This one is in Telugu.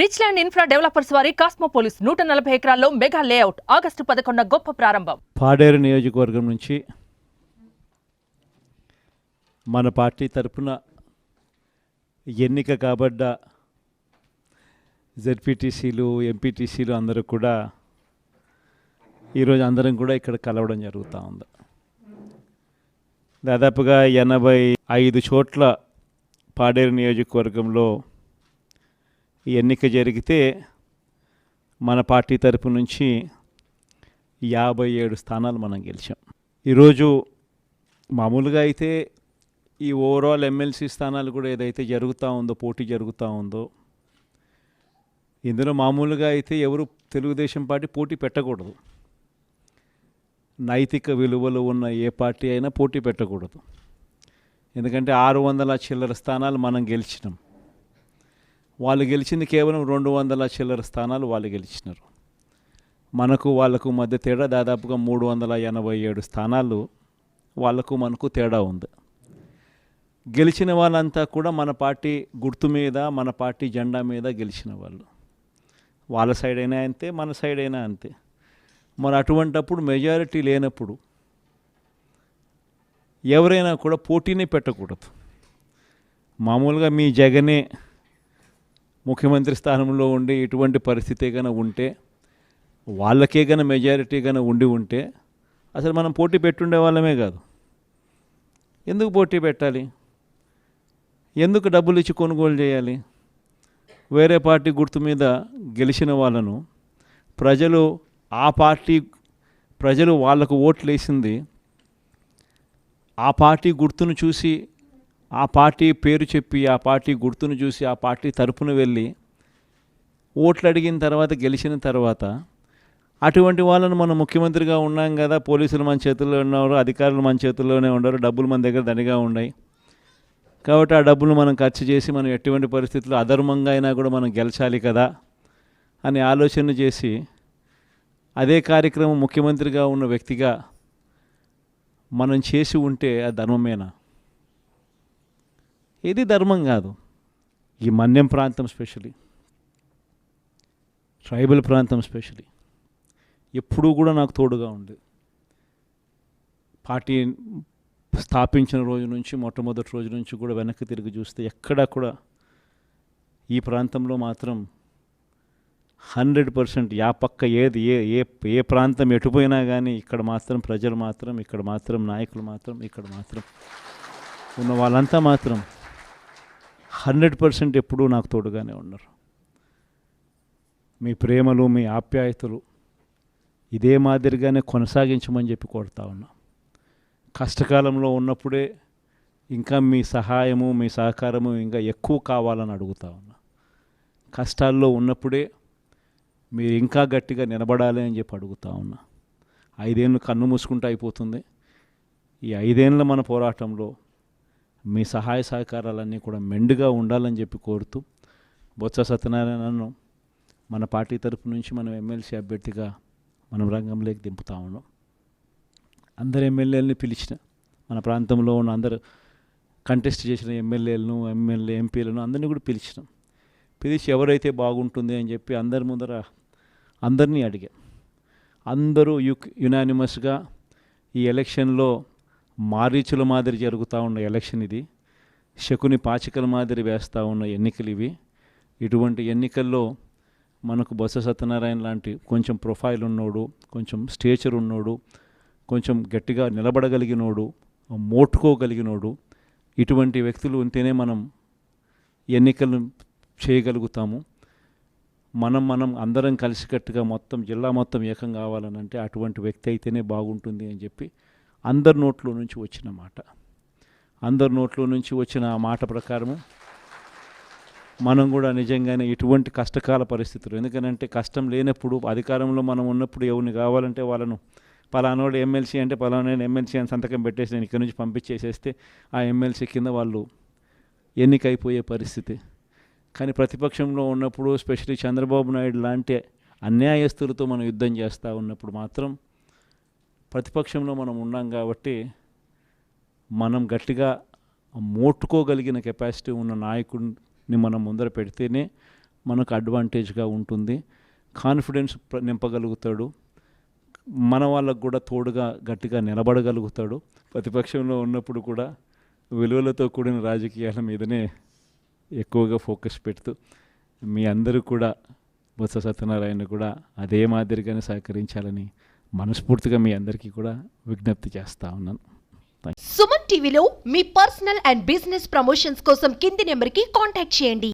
రిచ్ ల్యాండ్ ఇన్ఫ్రా డెవలపర్స్ వారి కాస్మోపోలిస్ నూట నలభై ఎకరాల్లో మెగా లేఅవుట్ ఆగస్టు పదకొండు గొప్ప ప్రారంభం. పాడేరు నియోజకవర్గం నుంచి మన పార్టీ తరపున ఎన్నిక కాబడ్డ జెడ్పీటీసీలు ఎంపీటీసీలు అందరూ కూడా ఈరోజు అందరం కూడా ఇక్కడ కలవడం జరుగుతూ ఉంది. దాదాపుగా ఎనభై ఐదు చోట్ల పాడేరు నియోజకవర్గంలో ఎన్నిక జరిగితే మన పార్టీ తరపు నుంచి యాభై ఏడు స్థానాలు మనం గెలిచాం. ఈరోజు మామూలుగా అయితే ఈ ఓవరాల్ ఎమ్మెల్సీ స్థానాలు కూడా ఏదైతే జరుగుతూ ఉందో పోటీ జరుగుతూ ఉందో ఇందులో మామూలుగా అయితే ఎవరు తెలుగుదేశం పార్టీ పోటీ పెట్టకూడదు. నైతిక విలువలు ఉన్న ఏ పార్టీ అయినా పోటీ పెట్టకూడదు. ఎందుకంటే ఆరు వందల చిల్లర స్థానాలు మనం గెలిచినాం. వాళ్ళు గెలిచింది కేవలం రెండు వందల చిల్లర స్థానాలు వాళ్ళు గెలిచినారు. మనకు వాళ్ళకు మధ్య తేడా దాదాపుగా మూడు వందల ఎనభై ఏడు స్థానాలు వాళ్ళకు మనకు తేడా ఉంది. గెలిచిన వాళ్ళంతా కూడా మన పార్టీ గుర్తు మీద మన పార్టీ జెండా మీద గెలిచిన వాళ్ళు. వాళ్ళ సైడ్ అయినా అంతే మన సైడ్ అయినా అంతే. మరి అటువంటప్పుడు మెజారిటీ లేనప్పుడు ఎవరైనా కూడా పోటీనే పెట్టకూడదు. మామూలుగా మీ జగనే ముఖ్యమంత్రి స్థానంలో ఉండి ఇటువంటి పరిస్థితి కనుక ఉంటే వాళ్ళకే గన మెజారిటీ గన ఉండి ఉంటే అసలు మనం పోటీ పెట్టుండే వాళ్ళమే కాదు. ఎందుకు పోటీ పెట్టాలి? ఎందుకు డబ్బులు ఇచ్చి కొనుగోలు చేయాలి? వేరే పార్టీ గుర్తు మీద గెలిచిన వాళ్ళను ప్రజలు ఆ పార్టీ ప్రజలు వాళ్ళకు ఓట్లు వేసింది ఆ పార్టీ గుర్తును చూసి ఆ పార్టీ పేరు చెప్పి ఆ పార్టీ గుర్తును చూసి ఆ పార్టీ తరపున వెళ్ళి ఓట్లు అడిగిన తర్వాత గెలిచిన తర్వాత అటువంటి వాళ్ళను మనం ముఖ్యమంత్రిగా ఉన్నాం కదా పోలీసులు మన చేతుల్లో ఉన్నారు అధికారులు మన చేతుల్లోనే ఉన్నారు డబ్బులు మన దగ్గర దండిగా ఉన్నాయి. కాబట్టి ఆ డబ్బులు మనం ఖర్చు చేసి మనం ఎటువంటి పరిస్థితుల్లో అధర్మంగా అయినా కూడా మనం గెలిచాలి కదా అని ఆలోచన చేసి అదే కార్యక్రమం ముఖ్యమంత్రిగా ఉన్న వ్యక్తిగా మనం చేసి ఉంటే ఆ ధర్మమేనా? ఇది ధర్మం కాదు. ఈ మన్యం ప్రాంతం స్పెషలీ. ట్రైబల్ ప్రాంతం స్పెషలీ. ఎప్పుడూ కూడా నాకు తోడుగా ఉంది పార్టీ స్థాపించిన రోజు నుంచి మొట్టమొదటి రోజు నుంచి కూడా వెనక్కి తిరిగి చూస్తే ఎక్కడా కూడా ఈ ప్రాంతంలో మాత్రం హండ్రెడ్ పర్సెంట్ యా పక్క ఏది ఏ ఏ ఏ ప్రాంతం ఎటుపోయినా కానీ ఇక్కడ మాత్రం ప్రజలు మాత్రం ఇక్కడ మాత్రం నాయకులు మాత్రం ఇక్కడ మాత్రం ఉన్న వాళ్ళంతా మాత్రం హండ్రెడ్ పర్సెంట్ ఎప్పుడూ నాకు తోడుగానే ఉన్నారు. మీ ప్రేమలు మీ ఆప్యాయతలు ఇదే మాదిరిగానే కొనసాగించమని చెప్పి కోరుతా ఉన్నా. కష్టకాలంలో ఉన్నప్పుడే ఇంకా మీ సహాయము మీ సహకారము ఇంకా ఎక్కువ కావాలని అడుగుతా ఉన్నా. కష్టాల్లో ఉన్నప్పుడే మీరు ఇంకా గట్టిగా నిలబడాలి అని చెప్పి అడుగుతా ఉన్నా. ఐదేళ్ళు కన్ను మూసుకుంటూ అయిపోతుంది. ఈ ఐదేళ్ళ మన పోరాటంలో మీ సహాయ సహకారాలన్నీ కూడా మెండుగా ఉండాలని చెప్పి కోరుతూ బొత్స సత్యనారాయణను మన పార్టీ తరపు నుంచి మనం ఎమ్మెల్సీ అభ్యర్థిగా మనం రంగంలోకి దింపుతా ఉన్నాం. అందరు ఎమ్మెల్యేలని పిలిచిన మన ప్రాంతంలో ఉన్న అందరు కంటెస్ట్ చేసిన ఎమ్మెల్యేలను ఎమ్మెల్యే ఎంపీలను అందరినీ కూడా పిలిచినాం. పిలిచి ఎవరైతే బాగుంటుంది అని చెప్పి అందరి ముందర అందరినీ అడిగాం. అందరూ యు యునానిమస్గా ఈ ఎలక్షన్లో మారీచుల మాదిరి జరుగుతూ ఉన్న ఎలక్షన్ ఇది. శకుని పాచికల మాదిరి వేస్తూ ఉన్న ఎన్నికలు ఇవి. ఇటువంటి ఎన్నికల్లో మనకు బొత్స సత్యనారాయణ లాంటి కొంచెం ప్రొఫైల్ ఉన్నోడు కొంచెం స్టేచర్ ఉన్నోడు కొంచెం గట్టిగా నిలబడగలిగినోడు మోటుకోగలిగినోడు ఇటువంటి వ్యక్తులు ఉంటేనే మనం ఎన్నికలు చేయగలుగుతాము. మనం మనం అందరం కలిసికట్టుగా మొత్తం జిల్లా మొత్తం ఏకం కావాలనంటే అటువంటి వ్యక్తి అయితేనే బాగుంటుంది అని చెప్పి అందరి నోట్లో నుంచి వచ్చిన మాట. అందరి నోట్లో నుంచి వచ్చిన ఆ మాట ప్రకారము మనం కూడా నిజంగానే ఇటువంటి కష్టకాల పరిస్థితులు. ఎందుకనంటే కష్టం లేనప్పుడు అధికారంలో మనం ఉన్నప్పుడు ఎవరిని కావాలంటే వాళ్ళను పలానోడు ఎమ్మెల్సీ అంటే పలానా ఎమ్మెల్సీ అని సంతకం పెట్టేసి నేను ఇక్కడి నుంచి పంపించేసేస్తే ఆ ఎమ్మెల్సీ కింద వాళ్ళు ఎన్నికైపోయే పరిస్థితి. కానీ ప్రతిపక్షంలో ఉన్నప్పుడు స్పెషల్లీ చంద్రబాబు నాయుడు లాంటి అన్యాయస్తులతో మనం యుద్ధం చేస్తూ ఉన్నప్పుడు మాత్రం ప్రతిపక్షంలో మనం ఉన్నాం కాబట్టి మనం గట్టిగా మోట్టుకోగలిగిన కెపాసిటీ ఉన్న నాయకుడిని మనం ముందర పెడితేనే మనకు అడ్వాంటేజ్గా ఉంటుంది. కాన్ఫిడెన్స్ నింపగలుగుతాడు. మన వాళ్ళకు కూడా తోడుగా గట్టిగా నిలబడగలుగుతాడు. ప్రతిపక్షంలో ఉన్నప్పుడు కూడా విలువలతో కూడిన రాజకీయాల మీదనే ఎక్కువగా ఫోకస్ పెడుతూ మీ అందరూ కూడా బొత్స సత్యనారాయణ కూడా అదే మాదిరిగానే సహకరించాలని మనస్ఫూర్తిగా మీ అందరికీ కూడా విజ్ఞప్తి చేస్తా ఉన్నాను. సుమన్ టీవీలో మీ పర్సనల్ అండ్ బిజినెస్ ప్రమోషన్స్ కోసం కింది నెంబర్కి కాంటాక్ట్ చేయండి.